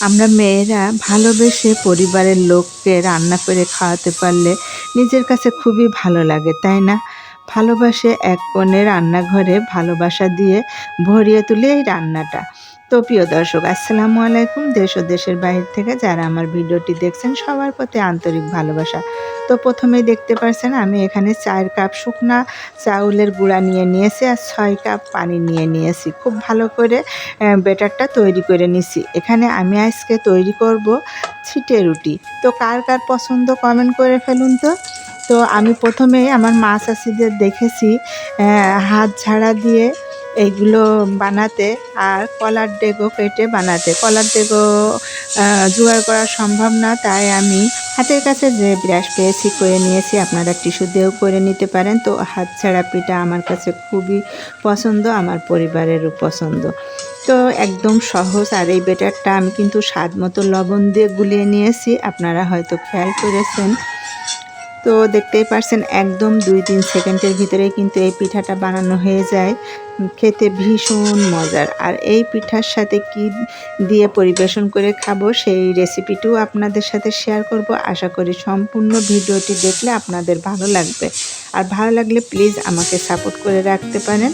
আমরা মেয়েরা ভালোবেসে পরিবারের লোককে রান্না করে খাওয়াতে পারলে নিজের কাছে খুবই ভালো লাগে, তাই না? ভালোবাসে এক কোণে রান্নাঘরে ভালোবাসা দিয়ে ভরিয়ে তুলে এই রান্নাটা। তো প্রিয় দর্শক, আসসালামু আলাইকুম। দেশ ও দেশের বাইরে থেকে যারা আমার ভিডিওটি দেখছেন, সবার প্রতি আন্তরিক ভালোবাসা। তো প্রথমেই দেখতে পাচ্ছেন আমি এখানে চার কাপ শুকনা চাউলের গুঁড়া নিয়ে নিয়েছি আর ছয় কাপ পানি নিয়ে নিয়েছি। খুব ভালো করে বেটারটা তৈরি করে নিছি। এখানে আমি আজকে তৈরি করব ছিটে রুটি। তো কার কার পছন্দ কমেন্ট করে ফেলুন তো। তো আমি প্রথমে আমার মা চাষিদের দেখেছি হাত ঝাড়া দিয়ে এইগুলো বানাতে আর কলার ডেগো কেটে বানাতে। কলার ডেগো জোগাড় করা সম্ভব না, তাই আমি হাতের কাছে যে ব্রাশ পেয়েছি করে নিয়েছি, আপনারা টিস্যু দিয়েও করে নিতে পারেন। তো হাত ছাড়া পিঠা আমার কাছে খুবই পছন্দ, আমার পরিবারেরও পছন্দ। তো একদম সহজ, আর এই বেটারটা আমি কিন্তু স্বাদ মতো লবণ দিয়ে গুলিয়ে নিয়েছি। আপনারা হয়তো খেয়াল করেছেন তো দেখতেই পারছেন, একদম দুই তিন সেকেন্ডের ভিতরে কিন্তু এই পিঠাটা বানানো হয়ে যায়। খেতে ভীষণ মজার। আর এই পিঠার সাথে কি দিয়ে পরিবেশন করে খাব সেই রেসিপিটিও আপনাদের সাথে শেয়ার করব। আশা করি সম্পূর্ণ ভিডিওটি দেখলে আপনাদের ভালো লাগবে। আর ভালো লাগলে প্লিজ আমাকে সাপোর্ট করে রাখতে পারেন।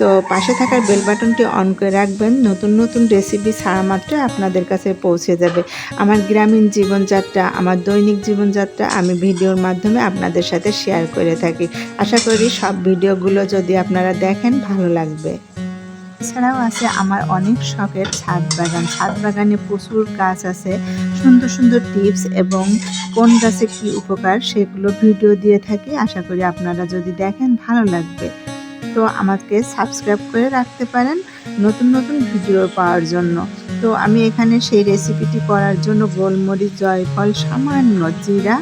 তো পাশে থাকার বেল বাটনটি অন করে রাখবেন। নতুন নতুন রেসিপি ছাড়া মাত্র আপনাদের কাছে পৌঁছে যাবে। আমার গ্রামীণ জীবনযাত্রা, আমার দৈনিক জীবনযাত্রা আমি ভিডিওর মাধ্যমে আপনাদের সাথে শেয়ার করে থাকি। আশা করি সব ভিডিওগুলো যদি আপনারা দেখেন, ভালো লাগবে। এছাড়াও আছে আমার অনেক শখের ছাদ বাগান। ছাদ বাগানে প্রচুর গাছ আছে। সুন্দর সুন্দর টিপস এবং কোন গাছে কি উপকার সেগুলো ভিডিও দিয়ে থাকি। আশা করি আপনারা যদি দেখেন, ভালো লাগবে। তো আমাকে সাবস্ক্রাইব করে রাখতে পারেন নতুন নতুন ভিডিও পাওয়ার জন্য। তো আমি এখানে সেই রেসিপিটি করার জন্য গোলমরিচ, জয়ফল, সামান্য জিরা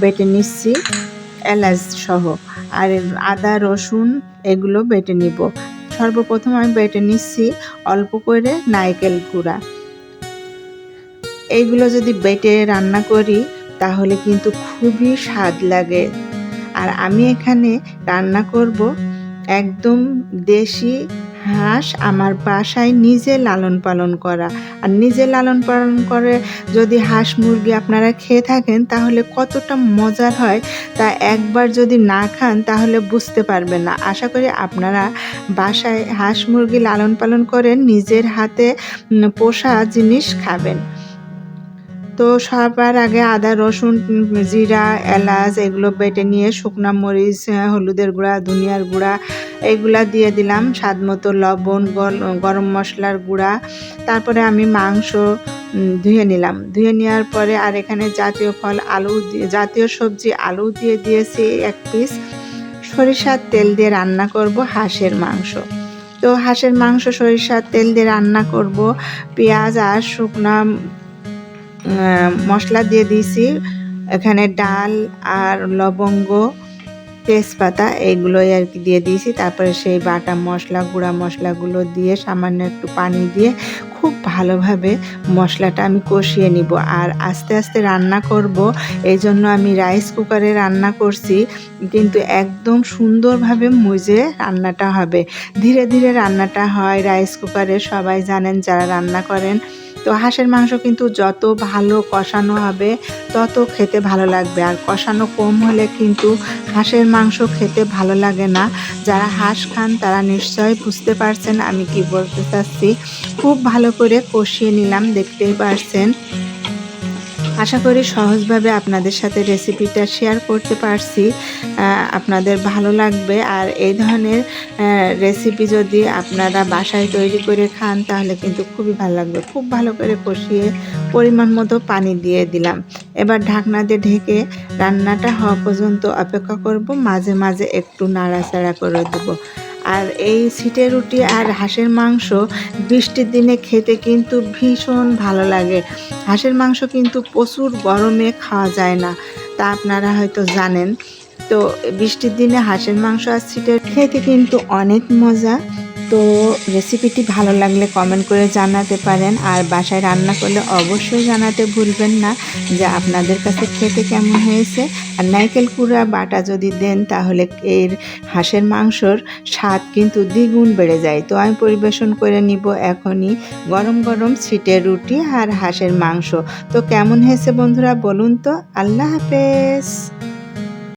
বেটে নিচ্ছি, এলাচ সহ। আর আদা, রসুন এগুলো বেটে নিব। সর্বপ্রথম আমি বেটে নিচ্ছি অল্প করে নারকেল গুঁড়া এইগুলো যদি বেটে রান্না করি তাহলে কিন্তু খুবই স্বাদ লাগে। আর আমি এখানে রান্না করব একদম দেশি হাঁস আমার বাসায় নিজে লালন পালন করা। আর নিজে লালন পালন করে যদি হাঁস মুরগি আপনারা খেয়ে থাকেন, তাহলে কতটা মজার হয় তা একবার যদি না খান, তাহলে বুঝতে পারবেন না। আশা করি আপনারা বাসায় হাঁস মুরগি লালন পালন করেন নিজের হাতে পোষা জিনিস খাবেন। তো সবার আগে আদা, রসুন, জিরা, এলাচ এগুলো বেটে নিয়ে শুকনো মরিচ হলুদের গুঁড়া, ধনিয়ার গুঁড়া এগুলা দিয়ে দিলাম স্বাদ মতো লবণ গরম মশলার গুঁড়া। তারপরে আমি মাংস ধুয়ে নিলাম। ধুয়ে নেওয়ার পরে আর এখানে জাতীয় ফল আলু জাতীয় সবজি আলু দিয়ে দিয়েছি এক পিস। সরিষার তেল দিয়ে রান্না করব হাঁসের মাংস। তো হাঁসের মাংস সরিষার তেল দিয়ে রান্না করব। পেঁয়াজ আর শুকনা মশলা দিয়ে দিয়েছি। এখানে ডাল আর লবঙ্গ, তেজপাতা এইগুলোই আর কি দিয়ে দিয়েছি। তারপরে সেই বাটা মশলা, গুঁড়া মশলাগুলো দিয়ে সামান্য একটু পানি দিয়ে খুব ভালোভাবে মশলাটা আমি কষিয়ে নিব। আর আস্তে আস্তে রান্না করব, এই জন্য আমি রাইস কুকারে রান্না করছি। কিন্তু একদম সুন্দরভাবে মুজে রান্নাটা হবে। ধীরে ধীরে রান্নাটা হয়। রাইস কুকারে সবাই জানেন যারা রান্না করেন তো হাঁসের মাংস কিন্তু যত ভালো কষানো হবে, তত খেতে ভালো লাগবে। আর কষানো কম হলে কিন্তু হাঁসের মাংস খেতে ভালো লাগে না। যারা হাঁস খান তারা নিশ্চয়ই বুঝতে পারছেন আমি কি বলতে চাচ্ছি। খুব ভালো করে কষিয়ে নিলাম, দেখতেই পারছেন। আশা করি সহজভাবে আপনাদের সাথে রেসিপিটা শেয়ার করতে পারছি। আপনাদের ভালো লাগবে। আর এই ধরনের রেসিপি যদি আপনারা বাসায় তৈরি করে খান, তাহলে কিন্তু খুবই ভালো লাগবে। খুব ভালো করে কষিয়ে পরিমাণ মতো পানি দিয়ে দিলাম। এবার ঢাকনা দিয়ে ঢেকে রান্নাটা হওয়া পর্যন্ত অপেক্ষা করব। মাঝে মাঝে একটু নাড়াচাড়া করে দেবো। আর এই সিটে রুটি আর হাঁসের মাংস বৃষ্টির দিনে খেতে কিন্তু ভীষণ ভালো লাগে। হাঁসের মাংস কিন্তু প্রচুর গরমে খাওয়া যায় না, তা আপনারা হয়তো জানেন। তো বৃষ্টির দিনে হাঁসের মাংস আর সিটের খেতে কিন্তু অনেক মজা। তো রেসিপিটি ভালো লাগলে কমেন্ট করে জানাতে পারেন আর বাসায় রান্না করলে অবশ্যই জানাতে ভুলবেন না যে আপনাদের কাছে খেতে কেমন হয়েছে। আর নাইকেল কুড়া বাটা যদি দেন তাহলে এর হাঁসের মাংসর স্বাদ কিন্তু দ্বিগুণ বেড়ে যায়। তো আমি পরিবেশন করে নিব এখনই গরম গরম ছিটে রুটি আর হাঁসের মাংস। তো কেমন হয়েছে বন্ধুরা বলুন তো। আল্লাহ হাফেজ।